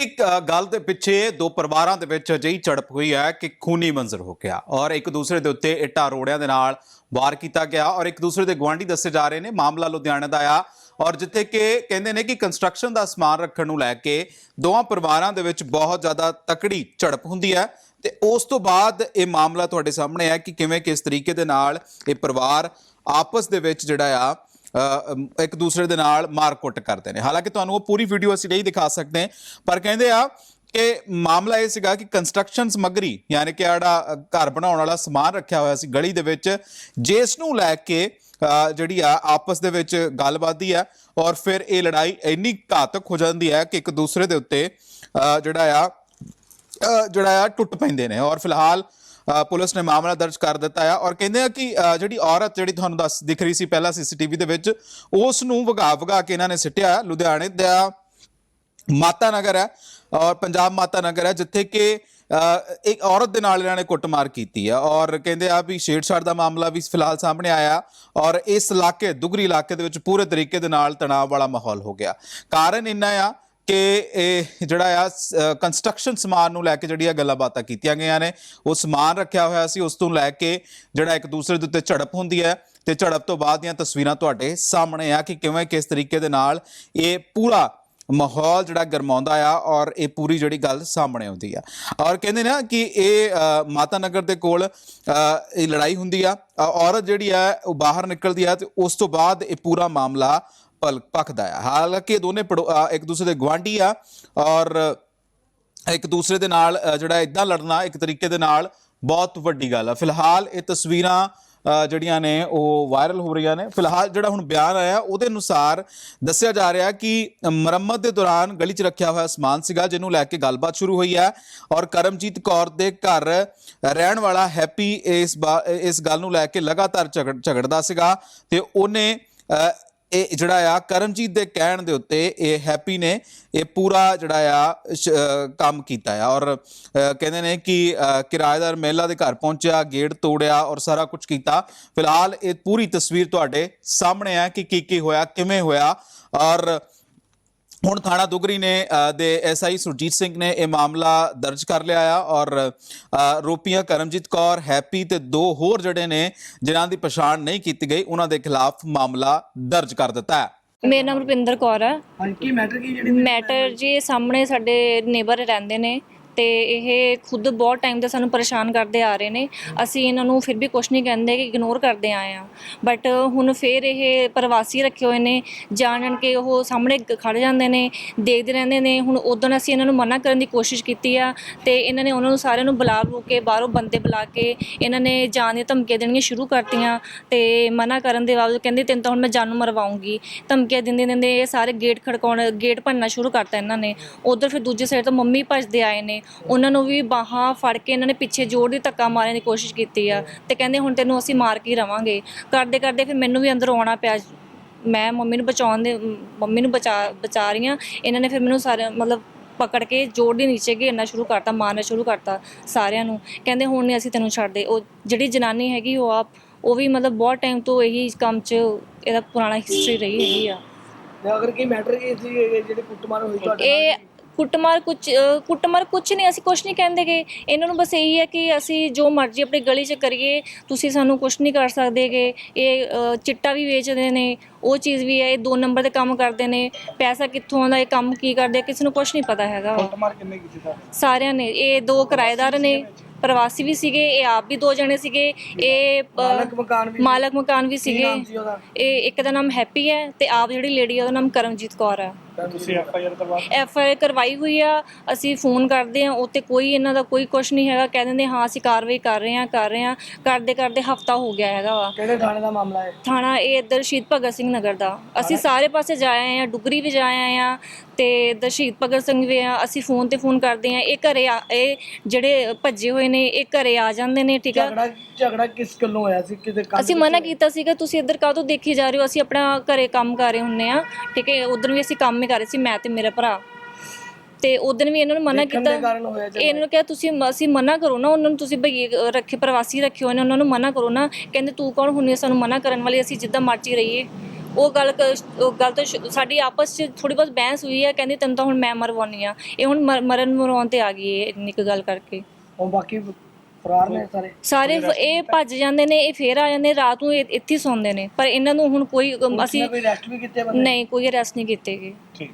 ਇੱਕ ਗੱਲ ਦੇ ਪਿੱਛੇ ਦੋ ਪਰਿਵਾਰਾਂ ਦੇ ਵਿੱਚ ਅਜਿਹੀ ਝੜਪ ਹੋਈ ਹੈ ਕਿ ਖੂਨੀ ਮੰਜ਼ਰ ਹੋ ਗਿਆ ਔਰ ਇੱਕ ਦੂਸਰੇ ਦੇ ਉੱਤੇ ਇੱਟਾਂ ਰੋੜਿਆਂ ਦੇ ਨਾਲ ਵਾਰ ਕੀਤਾ ਗਿਆ ਔਰ ਇੱਕ ਦੂਸਰੇ ਦੇ ਗਵਾਂਢੀ ਦੱਸੇ ਜਾ ਰਹੇ ਨੇ, ਮਾਮਲਾ ਲੁਧਿਆਣਾ ਦਾ ਆ ਔਰ ਜਿੱਥੇ ਕਿ ਕਹਿੰਦੇ ਨੇ ਕਿ ਕੰਸਟਰਕਸ਼ਨ ਦਾ ਸਮਾਨ ਰੱਖਣ ਨੂੰ ਲੈ ਕੇ ਦੋਵਾਂ ਪਰਿਵਾਰਾਂ ਦੇ ਵਿੱਚ ਬਹੁਤ ਜ਼ਿਆਦਾ ਤਕੜੀ ਝੜਪ ਹੁੰਦੀ ਹੈ ਤੇ ਉਸ ਤੋਂ ਬਾਅਦ ਇਹ ਮਾਮਲਾ ਤੁਹਾਡੇ ਸਾਹਮਣੇ ਹੈ ਕਿ ਕਿਵੇਂ ਕਿਸ ਤਰੀਕੇ ਦੇ ਨਾਲ ਇਹ ਪਰਿਵਾਰ ਆਪਸ ਦੇ ਵਿੱਚ ਜਿਹੜਾ ਆ ਇੱਕ ਦੂਸਰੇ ਦੇ ਨਾਲ ਮਾਰਕੁੱਟ ਕਰਦੇ ਨੇ। ਹਾਲਾਂਕਿ ਤੁਹਾਨੂੰ ਉਹ ਪੂਰੀ ਵੀਡੀਓ ਅਸੀਂ ਨਹੀਂ ਦਿਖਾ ਸਕਦੇ, ਪਰ ਕਹਿੰਦੇ ਆ ਕਿ ਮਾਮਲਾ ਇਹ ਸੀਗਾ ਕਿ ਕੰਸਟਰਕਸ਼ਨ ਸਮੱਗਰੀ ਯਾਨੀ ਕਿ ਜਿਹੜਾ ਘਰ ਬਣਾਉਣ ਵਾਲਾ ਸਮਾਨ ਰੱਖਿਆ ਹੋਇਆ ਸੀ ਗਲੀ ਦੇ ਵਿੱਚ ਜਿਸ ਨੂੰ ਲੈ ਕੇ ਜਿਹੜੀ ਆ ਆਪਸ ਦੇ ਵਿੱਚ ਗੱਲ ਵੱਧਦੀ ਆ, ਔਰ ਫਿਰ ਇਹ ਲੜਾਈ ਇੰਨੀ ਘਾਤਕ ਹੋ ਜਾਂਦੀ ਹੈ ਕਿ ਇੱਕ ਦੂਸਰੇ ਦੇ ਉੱਤੇ ਜਿਹੜਾ ਆ ਜਿਹੜਾ ਆ, ਟੁੱਟ ਪੈਂਦੇ ਨੇ। ਔਰ ਫਿਲਹਾਲ ਪੁਲਿਸ ਨੇ ਮਾਮਲਾ ਦਰਜ ਕਰ ਦਿੱਤਾ ਆ ਔਰ ਕਹਿੰਦੇ ਆ ਕਿ ਜਿਹੜੀ ਔਰਤ ਜਿਹੜੀ ਤੁਹਾਨੂੰ ਦੱਸ ਦਿਖ ਰਹੀ ਸੀ ਪਹਿਲਾਂ ਸੀਸੀਟੀਵੀ ਦੇ ਵਿੱਚ, ਉਸ ਨੂੰ ਵਗਾ ਵਗਾ ਕੇ ਇਹਨਾਂ ਨੇ ਸਿੱਟਿਆ ਲੁਧਿਆਣੇ ਦਾ ਮਾਤਾ ਨਗਰ ਹੈ ਔਰ ਪੰਜਾਬ ਮਾਤਾ ਨਗਰ ਹੈ, ਜਿੱਥੇ ਕਿ ਇੱਕ ਔਰਤ ਦੇ ਨਾਲ ਇਹਨਾਂ ਨੇ ਕੁੱਟਮਾਰ ਕੀਤੀ ਹੈ ਔਰ ਕਹਿੰਦੇ ਆ ਵੀ ਛੇੜਛਾੜ ਦਾ ਮਾਮਲਾ ਵੀ ਫਿਲਹਾਲ ਸਾਹਮਣੇ ਆਇਆ ਔਰ ਇਸ ਇਲਾਕੇ, ਦੁਗਰੀ ਇਲਾਕੇ ਦੇ ਵਿੱਚ ਪੂਰੇ ਤਰੀਕੇ ਦੇ ਨਾਲ ਤਣਾਅ ਵਾਲਾ ਮਾਹੌਲ ਹੋ ਗਿਆ। ਕਾਰਨ ਇੰਨਾ ਆ ਕਿ ਇਹ ਜਿਹੜਾ ਆ ਕੰਸਟਰਕਸ਼ਨ ਸਮਾਨ ਨੂੰ ਲੈ ਕੇ ਜਿਹੜੀਆਂ ਗੱਲਾਂ ਬਾਤਾਂ ਕੀਤੀਆਂ ਗਈਆਂ ਨੇ। ਉਹ ਸਮਾਨ ਰੱਖਿਆ ਹੋਇਆ ਸੀ, ਉਸ ਤੋਂ ਲੈ ਕੇ ਜਿਹੜਾ ਇੱਕ ਦੂਸਰੇ ਦੇ ਉੱਤੇ ਝੜਪ ਹੁੰਦੀ ਹੈ ਤੇ ਝੜਪ ਤੋਂ ਬਾਅਦ ਦੀਆਂ ਤਸਵੀਰਾਂ ਤੁਹਾਡੇ ਸਾਹਮਣੇ ਆ ਕਿ ਕਿਵੇਂ, ਕਿਸ ਤਰੀਕੇ ਦੇ ਨਾਲ ਇਹ ਪੂਰਾ ਮਾਹੌਲ ਜਿਹੜਾ ਗਰਮਾਉਂਦਾ ਆ ਔਰ ਇਹ ਪੂਰੀ ਜਿਹੜੀ ਗੱਲ ਸਾਹਮਣੇ ਆਉਂਦੀ ਆ। ਔਰ ਕਹਿੰਦੇ ਨਾ ਕਿ ਇਹ ਮਾਤਾ ਨਗਰ ਦੇ ਕੋਲ ਇਹ ਲੜਾਈ ਹੁੰਦੀ ਆ। ਔਰਤ ਜਿਹੜੀ ਆ, ਉਹ ਬਾਹਰ ਨਿਕਲਦੀ ਆ ਤੇ ਉਸ ਤੋਂ ਬਾਅਦ ਇਹ ਪੂਰਾ ਮਾਮਲਾ ਪਲ ਪੱਕਦਾ ਆ ਹਾਲਾਂਕਿ ਇਹ ਦੋਨੇ ਪੜੋ- ਇੱਕ ਦੂਸਰੇ ਦੇ ਗਵਾਂਢੀ ਆ ਔਰ ਇੱਕ ਦੂਸਰੇ ਦੇ ਨਾਲ ਜਿਹੜਾ ਇਦਾਂ ਲੜਨਾ ਇੱਕ ਤਰੀਕੇ ਦੇ ਨਾਲ ਬਹੁਤ ਵੱਡੀ ਗੱਲ ਆ ਫਿਲਹਾਲ ਇਹ ਤਸਵੀਰਾਂ ਜਿਹੜੀਆਂ ਨੇ ਉਹ ਵਾਇਰਲ ਹੋ ਰਹੀਆਂ ਨੇ ਫਿਲਹਾਲ ਜਿਹੜਾ ਹੁਣ ਬਿਆਨ ਆਇਆ ਉਹਦੇ ਅਨੁਸਾਰ ਦੱਸਿਆ ਜਾ ਰਿਹਾ ਕਿ ਮੁਰੰਮਤ ਦੇ ਦੌਰਾਨ ਗਲੀ 'ਚ ਰੱਖਿਆ ਹੋਇਆ ਸਮਾਨ ਸੀਗਾ ਜਿਹਨੂੰ ਲੈ ਕੇ ਗੱਲਬਾਤ ਸ਼ੁਰੂ ਹੋਈ ਹੈ ਔਰ ਕਰਮਜੀਤ ਕੌਰ ਦੇ ਘਰ ਰਹਿਣ ਵਾਲਾ ਹੈਪੀ ਇਸ ਬਾ- ਇਸ ਗੱਲ ਨੂੰ ਲੈ ਕੇ ਲਗਾਤਾਰ ਝਗੜ ਝਗੜਦਾ ਸੀਗਾ ਤੇ ਉਹਨੇ ਇਹ ਜਿਹੜਾ ਆ, ਕਰਮਜੀਤ ਦੇ ਕਹਿਣ ਦੇ ਉੱਤੇ ਇਹ ਹੈਪੀ ਨੇ ਇਹ ਪੂਰਾ ਜਿਹੜਾ ਆ ਕੰਮ ਕੀਤਾ ਆ ਔਰ ਕਹਿੰਦੇ ਨੇ ਕਿ ਕਿਰਾਏਦਾਰ ਮਹਿਲਾ ਦੇ ਘਰ ਪਹੁੰਚਿਆ, ਗੇਟ ਤੋੜਿਆ ਔਰ ਸਾਰਾ ਕੁਝ ਕੀਤਾ। ਫਿਲਹਾਲ ਇਹ ਪੂਰੀ ਤਸਵੀਰ ਤੁਹਾਡੇ ਸਾਹਮਣੇ ਆ ਕਿ ਕੀ ਕੀ ਹੋਇਆ, ਕਿਵੇਂ ਹੋਇਆ ਔਰ ਹੁਣ ਥਾਣਾ ਦੁਗਰੀ ਨੇ ਦੇ ਐਸਆਈ ਸੁਰਜੀਤ ਸਿੰਘ ਨੇ ਇਹ ਮਾਮਲਾ ਦਰਜ ਕਰ ਲਿਆ ਆ ਔਰ ਰੋਪੀਆਂ ਕਰਮਜੀਤ ਕੌਰ ਹੈਪੀ ਤੇ ਦੋ ਹੋਰ ਜਿਹੜੇ ਨੇ ਜਿਨ੍ਹਾਂ ਦੀ ਪਛਾਣ ਨਹੀਂ ਕੀਤੀ ਗਈ ਉਹਨਾਂ ਦੇ ਖਿਲਾਫ ਮਾਮਲਾ ਦਰਜ ਕਰ ਦਿੱਤਾ ਹੈ। ਮੇਰਾ ਨਾਮ ਰੁਪਿੰਦਰ ਕੌਰ ਹੈ ਹਾਂਜੀ ਕੀ ਮੈਟਰ ਕੀ ਜਿਹੜੀ ਮੈਟਰ ਜੀ ਸਾਹਮਣੇ ਸਾਡੇ ਨੇਬਰ ਰਹਿੰਦੇ ਨੇ। ਤੇ ਇਹ ਖੁਦ ਬਹੁਤ ਟਾਈਮ ਤੋਂ ਸਾਨੂੰ ਪਰੇਸ਼ਾਨ ਕਰਦੇ ਆ ਰਹੇ ਨੇ। ਅਸੀਂ ਇਹਨਾਂ ਨੂੰ ਫਿਰ ਵੀ ਕੁਝ ਨਹੀਂ ਕਹਿੰਦੇ ਕਿ ਇਗਨੋਰ ਕਰਦੇ ਆਏ ਆ। ਬਟ ਹੁਣ ਫਿਰ ਇਹ ਪ੍ਰਵਾਸੀ ਰੱਖੇ ਹੋਏ ਨੇ, ਜਾਣ ਜਾਣ ਕੇ ਉਹ ਸਾਹਮਣੇ ਗ- ਖੜ ਜਾਂਦੇ ਨੇ, ਦੇਖਦੇ ਰਹਿੰਦੇ ਨੇ। ਹੁਣ ਉਦੋਂ ਅਸੀਂ ਇਹਨਾਂ ਨੂੰ ਮਨਾ ਕਰਨ ਦੀ ਕੋਸ਼ਿਸ਼ ਕੀਤੀ ਆ ਤੇ ਇਹਨਾਂ ਨੇ ਉਹਨਾਂ ਨੂੰ ਸਾਰਿਆਂ ਨੂੰ ਬੁਲਾ ਬੁਲਾ ਕੇ, ਬਾਹਰੋਂ ਬੰਦੇ ਬੁਲਾ ਕੇ ਇਹਨਾਂ ਨੇ ਜਾਨ ਦੀਆਂ ਧਮਕੀਆਂ ਦੇਣੀਆਂ ਸ਼ੁਰੂ ਕਰਤੀਆਂ ਤੇ ਮਨਾ ਕਰਨ ਦੇ ਬਾਵਜੂਦ ਕਹਿੰਦੇ, ਤੈਨੂੰ ਤਾਂ ਹੁਣ ਮੈਂ ਜਾਨੋਂ ਮਰਵਾਉਂਗੀ। ਧਮਕੀਆਂ ਦਿੰਦੇ ਦਿੰਦੇ ਇਹ ਸਾਰੇ ਗੇਟ ਖੜਕਾਉਣ ਗੇਟ ਭੰਨਣਾ ਸ਼ੁਰੂ ਕਰਤਾ ਇਹਨਾਂ ਨੇ। ਉਧਰ ਫਿਰ ਦੂਜੇ ਸਾਈਡ ਤੋਂ ਮੰਮੀ ਭੱਜਦੇ ਆਏ ਨੇ। ਉਹਨਾਂ ਨੂੰ ਵੀ ਬਾਹਾਂ ਫੜ ਕੇ ਇਹਨਾਂ ਨੇ ਪਿੱਛੇ ਜੋੜ ਦੀ ਧੱਕਾ ਮਾਰਨ ਦੀ ਕੋਸ਼ਿਸ਼ ਕੀਤੀ ਆ ਤੇ ਕਹਿੰਦੇ ਹੁਣ ਤੈਨੂੰ ਅਸੀਂ ਮਾਰ ਕੇ ਹੀ ਰਵਾਂਗੇ। ਕਰਦੇ ਕਰਦੇ ਫਿਰ ਮੈਨੂੰ ਵੀ ਅੰਦਰ ਆਉਣਾ ਪਿਆ। ਮੈਂ ਮੰਮੀ ਨੂੰ ਬਚਾਉਣ ਦੇ ਮੰਮੀ ਨੂੰ ਬਚਾ ਬਚਾ ਰਹੀ ਇਹਨਾਂ ਨੇ ਫਿਰ ਮੈਨੂੰ ਸਾਰੇ ਮਤਲਬ ਪਕੜ ਕੇ ਜੋੜ ਦੇ ਨੀਚੇ ਘੇਰਨਾ ਸ਼ੁਰੂ ਕਰਤਾ ਮਾਰਨਾ ਸ਼ੁਰੂ ਕਰਤਾ ਸਾਰਿਆਂ ਨੂੰ। ਕਹਿੰਦੇ ਹੁਣ ਨਹੀਂ ਅਸੀਂ ਤੈਨੂੰ ਛੱਡਦੇ। ਉਹ ਜਿਹੜੀ ਜਨਾਨੀ ਹੈਗੀ ਉਹ ਆਪ ਉਹ ਵੀ ਮਤਲਬ ਬਹੁਤ ਟਾਈਮ ਤੋਂ ਇਹੀ ਕੰਮ 'ਚ ਇਹਦਾ ਪੁਰਾਣਾ ਹਿਸਟਰੀ ਰਹੀ ਹੈਗੀ ਆ। ਅਗਰ ਕੀ ਮੈਟਰ ਕੀ ਸੀ ਜਿਹੜੇ ਕੁੱਟਮਾਰ ਹੋਈ ਤੁਹਾਡੇ ਇਹ ਕੁੱਟਮਾਰ ਕੁਝ ਕੁੱਟਮਾਰ ਕੁਝ ਨਹੀਂ ਅਸੀਂ ਕੁਝ ਨਹੀਂ ਕਹਿੰਦੇਗੇ ਇਹਨਾਂ ਨੂੰ ਬਸ ਇਹੀ ਹੈ ਕਿ ਅਸੀਂ ਜੋ ਮਰਜ਼ੀ ਆਪਣੀ ਗਲੀ 'ਚ ਕਰੀਏ ਤੁਸੀਂ ਸਾਨੂੰ ਕੁਝ ਨਹੀਂ ਕਰ ਸਕਦੇਗੇ ਇਹ ਚਿੱਟਾ ਵੀ ਵੇਚਦੇ ਨੇ ਉਹ ਚੀਜ਼ ਵੀ ਹੈ ਇਹ ਦੋ ਨੰਬਰ ਦੇ ਕੰਮ ਕਰਦੇ ਨੇ। ਪੈਸਾ ਕਿੱਥੋਂ ਆਉਂਦਾ ਇਹ ਕੰਮ ਕੀ ਕਰਦੇ ਕਿਸੇ ਨੂੰ ਕੁਝ ਨਹੀਂ ਪਤਾ ਹੈਗਾ। ਕੁੱਟਮਾਰ ਕਿੰਨੇ ਕੀਤੀ ਸਰ ਸਾਰਿਆਂ ਨੇ ਇਹ ਦੋ ਕਿਰਾਏਦਾਰ ਨੇ ਪ੍ਰਵਾਸੀ ਵੀ ਸੀਗੇ ਇਹ ਆਪ ਵੀ ਦੋ ਜਣੇ ਸੀਗੇ ਇਹ ਮਾਲਕ ਮਕਾਨ ਵੀ? ਮਾਲਕ ਮਕਾਨ ਵੀ ਕੀ ਸੀਗੇ। ਇਹ ਇੱਕ ਦਾ ਨਾਮ ਹੈਪੀ ਹੈ ਤੇ ਆਪ ਜਿਹੜੀ ਲੇਡੀ ਉਹਦਾ ਨਾਮ ਕਰਮਜੀਤ ਕੌਰ ਹੈ ਤੁਸੀਂ ਐਫ ਆਈ ਆਰ ਕਰਵਾ ਐਫ ਆਈ ਆਰ ਕਰਵਾਈ ਹੋਈ ਆ ਅਸੀਂ ਫੋਨ ਕਰਦੇ ਆ ਉੱਤੇ ਕੋਈ ਇਹਨਾਂ ਦਾ ਕੋਈ ਕੁਝ ਨਹੀਂ ਹੈਗਾ ਕਹਿ ਦਿੰਦੇ ਹਾਂ ਅਸੀਂ ਕਾਰਵਾਈ ਕਰ ਰਹੇ ਹਾਂ ਕਰ ਰਹੇ ਹਾਂ ਕਰਦੇ ਕਰਦੇ ਹਫਤਾ ਹੋ ਗਿਆ ਹੈਗਾ ਵਾ। ਕਿਹੜੇ ਥਾਣੇ ਦਾ ਮਾਮਲਾ ਹੈ? ਥਾਣਾ ਇਹ ਇੱਧਰ ਸ਼ਹੀਦ ਭਗਤ ਸਿੰਘ ਨਗਰ ਦਾ। ਅਸੀਂ ਸਾਰੇ ਪਾਸੇ ਜਾ ਆਏ ਆ ਡੁਗਰੀ ਵੀ ਜਾ ਆਏ ਆ ਤੇ ਇੱਧਰ ਸ਼ਹੀਦ ਭਗਤ ਸਿੰਘ ਵੀ ਆ ਅਸੀਂ ਫੋਨ ਤੇ ਫੋਨ ਕਰਦੇ ਆ ਇਹ ਘਰੇ ਆ ਇਹ ਜਿਹੜੇ ਭੱਜੇ ਹੋਏ ਨੇ ਇਹ ਘਰੇ ਆ ਜਾਂਦੇ ਨੇ ਠੀਕ ਆ? ਝਗੜਾ ਝਗੜਾ ਕਿਸ ਗੱਲੋਂ ਹੋਇਆ ਸੀ? ਕਿਤੇ ਕੰਮ ਅਸੀਂ ਮਨਾ ਕੀਤਾ ਸੀਗਾ ਤੁਸੀਂ ਇੱਧਰ ਕਾਹਤੋਂ ਦੇਖੀ ਜਾ ਰਹੇ ਹੋ? ਅਸੀਂ ਆਪਣਾ ਘਰੇ ਕੰਮ ਕਰ ਰਹੇ ਹੁੰਨੇ ਆ ਠੀਕ ਹੈ ਉਧਰ ਵੀ ਅਸੀਂ ਕੰਮ ਹੀ ਕਰ ਰਹੇ ਸੀ ਮੈਂ ਤੇ ਮੇਰਾ ਭਰਾ। ਤੇ ਉਦੋਂ ਵੀ ਇਹਨਾਂ ਨੂੰ ਮਨਾ ਕੀਤਾ। ਇਹਨਾਂ ਨੂੰ ਕਿਹਾ ਤੁਸੀਂ ਅਸੀਂ ਮਨਾ ਕਰੋ ਨਾ ਉਹਨਾਂ ਨੂੰ ਤੁਸੀਂ ਭਈਏ ਅ, ਰੱਖੇ ਪ੍ਰਵਾਸੀ ਰੱਖੇ ਹੋਏ ਨੇ ਉਹਨਾਂ ਨੂੰ ਮਨਾ ਕਰੋ ਨਾ। ਕਹਿੰਦੇ ਤੂੰ ਕੌਣ ਹੁੰਨੀ ਸਾਨੂੰ ਮਨਾ ਕਰਨ ਵਾਲੀ? ਅਸੀਂ ਜਿੱਦਾਂ ਮਰਜ਼ੀ ਰਹੀਏ। ਉਹ ਗੱਲ ਉਹ ਗੱਲ ਤੋਂ ਸਾਡੀ ਆਪਸ 'ਚ ਥੋੜੀ ਬਹੁਤ ਬਹਿਸ ਹੋਈ ਹੈ ਕਹਿੰਦੀ ਤੈਨੂੰ ਤਾਂ ਹੁਣ ਮੈਂ ਮਰਵਾਉਣੀ ਆ। ਇਹ ਹੁਣ ਮਰ- ਮਰਨ ਮਰਵਾਉਣ ਤੇ ਆ ਗਈ ਹੈ ਇੰਨੀ ਕੁ ਗੱਲ ਕਰਕੇ। ਹੁਣ ਬਾਕੀ ਫਰਾਰ ਨੇ ਸਾਰੇ। ਸਾਰੇ ਫ- ਇਹ ਭੱਜ ਜਾਂਦੇ ਨੇ ਇਹ ਫੇਰ ਆ ਜਾਂਦੇ ਨੇ, ਰਾਤ ਨੂੰ ਇਹ ਇੱਥੇ ਹੀ ਸੌਂਦੇ ਨੇ। ਪਰ ਇਹਨਾਂ ਨੂੰ ਹੁਣ ਕੋਈ ਅਮ, ਅਸੀਂ ਅਸੀਂ ਕੋਈ ਰੈਸਟ ਵੀ ਕੀਤੇ ਬੰਦੇ? ਨਹੀਂ ਕੋਈ ਅਰੈਸਟ ਨਹੀਂ ਕੀਤੇ ਗਏ ਠੀਕ।